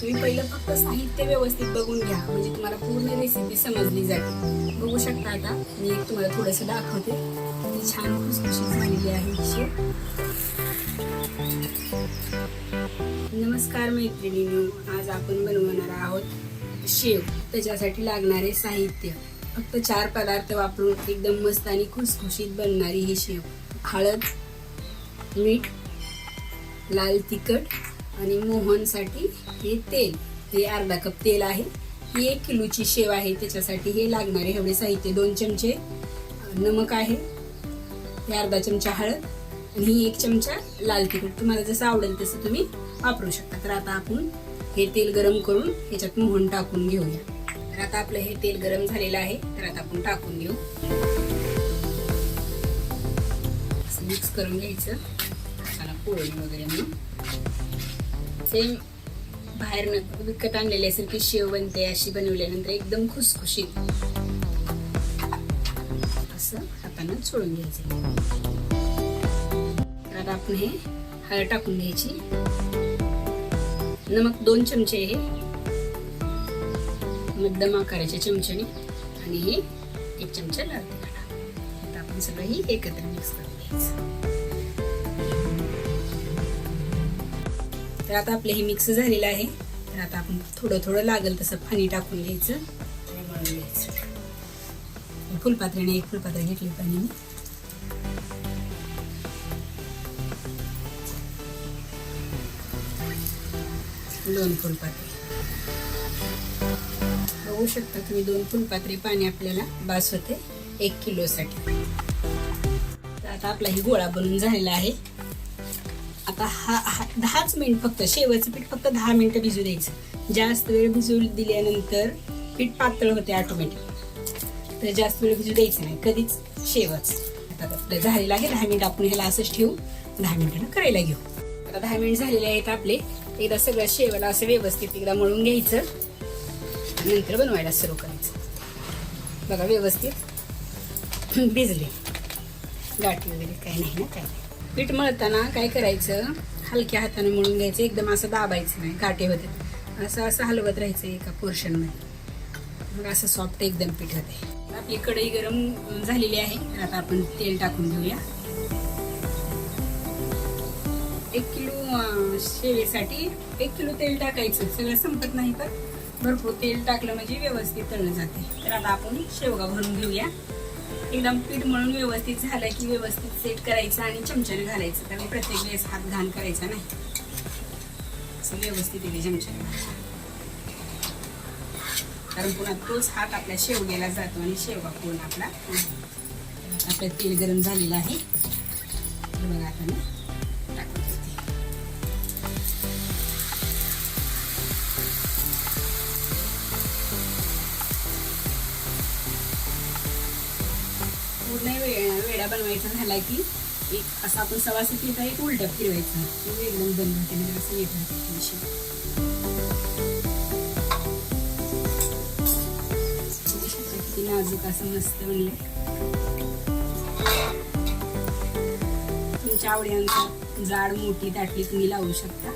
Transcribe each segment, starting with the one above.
तुम्ही पहिलं फक्त साहित्य व्यवस्थित बघून घ्या. म्हणजे तुम्हाला पूर्ण रेसिपी समजली जाते बघू शकता आता. मी एक तुम्हाला थोडंसं दाखवते. ती छान खुसखुशीत झालेली आहे ही शेव नमस्कार मैत्रिणींनो. आज आपण बनवणार आहोत शेव. त्याच्यासाठी लागणारे साहित्य. फक्त चार पदार्थ वापरून एकदम मस्त आणि खुसखुशीत बनणारी ही शेव. हळद मीठ लाल तिखट आणि मोहनसाठी हे तेल हे अर्धा कप तेल आहे. ही एक किलोची शेव आहे त्याच्यासाठी हे लागणारे एवढे साहित्य दोन चमचे नमक आहे हे अर्धा चमचा हळद आणि ही एक चमचा लाल तिखट. तुम्हाला जसं आवडेल तसं तुम्ही वापरू शकता. तर आता आपण हे तेल गरम करून ह्याच्यात मोहन टाकून घेऊया. तर आता आपलं हे तेल गरम झालेलं आहे तर आता आपण टाकून घेऊ. असं मिक्स करून घ्यायचं. त्याला पोळी वगैरे म्हणून. सेम बाहेर विकत आणलेल्यासारखी शेव बनते अशी बनवल्यानंतर एकदम खुसखुशीत. असं हातानं सोडून घ्यायचं. तर आता आपण हे हळद टाकून घ्यायची. नमक दोन चमचे हे. मध्यम आकाराच्या चमच्याने. आणि हे एक चमचा लाल तिखट. आता आपण सगळं ही एकत्र मिक्स करून घ्यायचं. तर आता आपलं हे मिक्स झालेलं आहे. तर आता आपण थोडं थोडं लागेल तसं पाणी टाकून घ्यायचं आणि मळून घ्यायचं. फुलपात्रीने एक फुलपात्र घेतली पाणी मी दोन फुलपात्रे. बघू शकता तुम्ही दोन फुलपात्रे पाणी आपल्याला बास होते एक किलोसाठी. तर आता आपला ही गोळा बनून झालेला आहे. आता हा हा दहाच मिनिट फक्त शेवटचं पीठ फक्त दहा मिनिटं भिजू द्यायचं. जास्त वेळ भिजू दिल्यानंतर पीठ पातळ होते ऑटोमॅटिक तर जास्त वेळ भिजू द्यायचं नाही कधीच शेवच आता आपलं झालेलं आहे दहा मिनिट आपण ह्याला असंच ठेवू. दहा मिनिटानं करायला घेऊ. आता दहा मिनिट झालेले आहेत आपले. एकदा सगळं शेवाला असं व्यवस्थित एकदा मळून घ्यायचं. नंतर बनवायला सुरू करायचं. बघा व्यवस्थित भिजले. गाठी वगैरे काही नाही ना काही नाही पीठ मळताना काय करायचं? हलक्या हाताने मळून घ्यायचं. एकदम असं दाबायचं नाही काटे होते असं असं हलवत राहायचं एका पोर्शनमध्ये मग असं सॉफ्ट एकदम पीठ होते. आपली कढई गरम झालेली आहे. आता आपण तेल टाकून घेऊया. एक किलो शेवेसाठी एक किलो तेल टाकायचं. सगळं संपत नाही तर भरपूर तेल टाकलं म्हणजे व्यवस्थित तळलं जाते. तर आता आपण शेवगा भरून घेऊया. एकदम पीठ म्हणून व्यवस्थित झालं की व्यवस्थित सेट करायचं आणि चमच्याने घालायचं. कारण प्रत्येक वेळेस हात घाण करायचा नाही. असं व्यवस्थित येते चमच्याने कारण पुन्हा तोच हात आपल्या शेवग्याला जातो आणि शेवगा पूर्ण आपला? आपलं तेल गरम झालेलं आहे. बघा आता बनवायचा झाला की एक असं आपण सवासी पिता एक उलटा फिरवायचं. म्हणजे एकदम बंद होते म्हणजे असं येत राहते म्हणजे नाजूक असं मस्त म्हणले. तुमच्या आवड्यांचा जाड मोठी ताटली तुम्ही लावू शकता.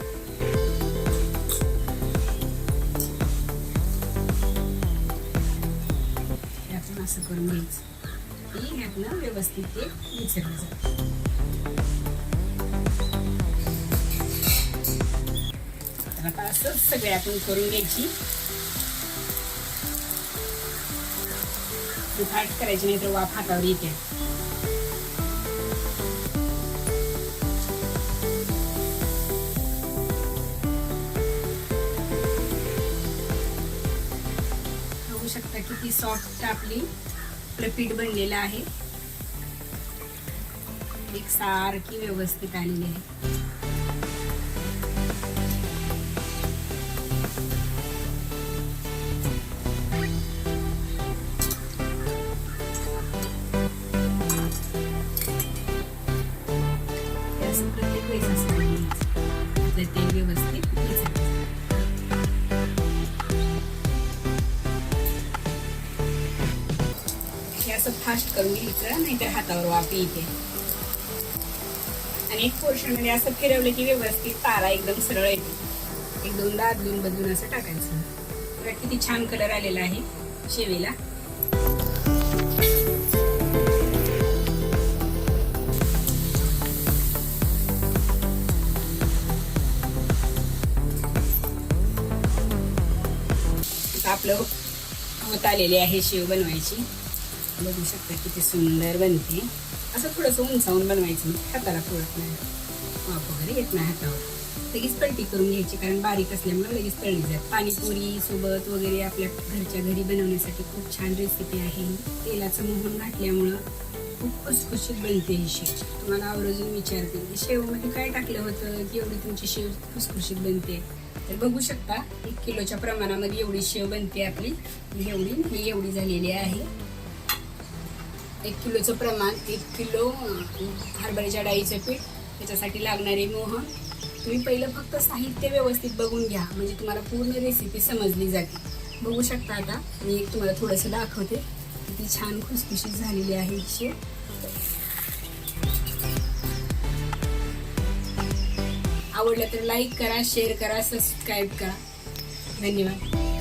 आपण असं करून घ्यायचं. ती ह्यातनं व्यवस्थित ते विचारलं जातं आता असं सगळे आपण करून घ्यायची फाट करायची नाही तर वाफ हातावर येते बघू शकता किती सॉफ्ट आपली आपलं पीठ बनलेलं आहे. एक सारखी व्यवस्थित आलेली आहे. असं फास्ट करून घ्यायचं नाहीतर हातावर वाफ येते. आणि एक पोर्शनमध्ये असं फिरवलं की व्यवस्थित तारा एकदम सरळ येते. एक दोनदा अदलून बदलून असं टाकायचं. बघा किती छान कलर आलेला आहे शेवेला. आपलं होत आलेली आहे शेव बनवायची. बघू शकता किती सुंदर बनते. असं थोडंसं उंचावून बनवायचं म्हणजे हाताला पुरत नाही. वाफ वगैरे येत नाही हातावर. लगेच पलटी करून घ्यायची कारण बारीक असल्यामुळे लगेच तळली जात. पाणीपुरी सोबत वगैरे आपल्या घरच्या घरी बनवण्यासाठी खूप छान रेसिपी आहे. तेलाचं मोहन घातल्यामुळं खूप खुसखुशीत बनते ही शेव. तुम्हाला आवर्जून विचारते की शेवमध्ये काय टाकलं होतं? की एवढी तुमची शेव खुसखुशीत बनते? तर बघू शकता एक किलोच्या प्रमाणामध्ये एवढी शेव बनते आपली. एवढी ही एवढी झालेली आहे. एक किलोचं प्रमाण एक किलो हरभऱ्याच्या डाळीचं पीठ त्याच्यासाठी लागणारे मोहन तुम्ही पहिलं फक्त साहित्य व्यवस्थित बघून घ्या म्हणजे तुम्हाला पूर्ण रेसिपी समजली जाते. बघू शकता आता मी एक तुम्हाला थोडंसं दाखवते. किती छान खुसखुशी झालेली आहे इथे आवडलं तर लाईक करा शेअर करा सबस्क्राईब करा. धन्यवाद.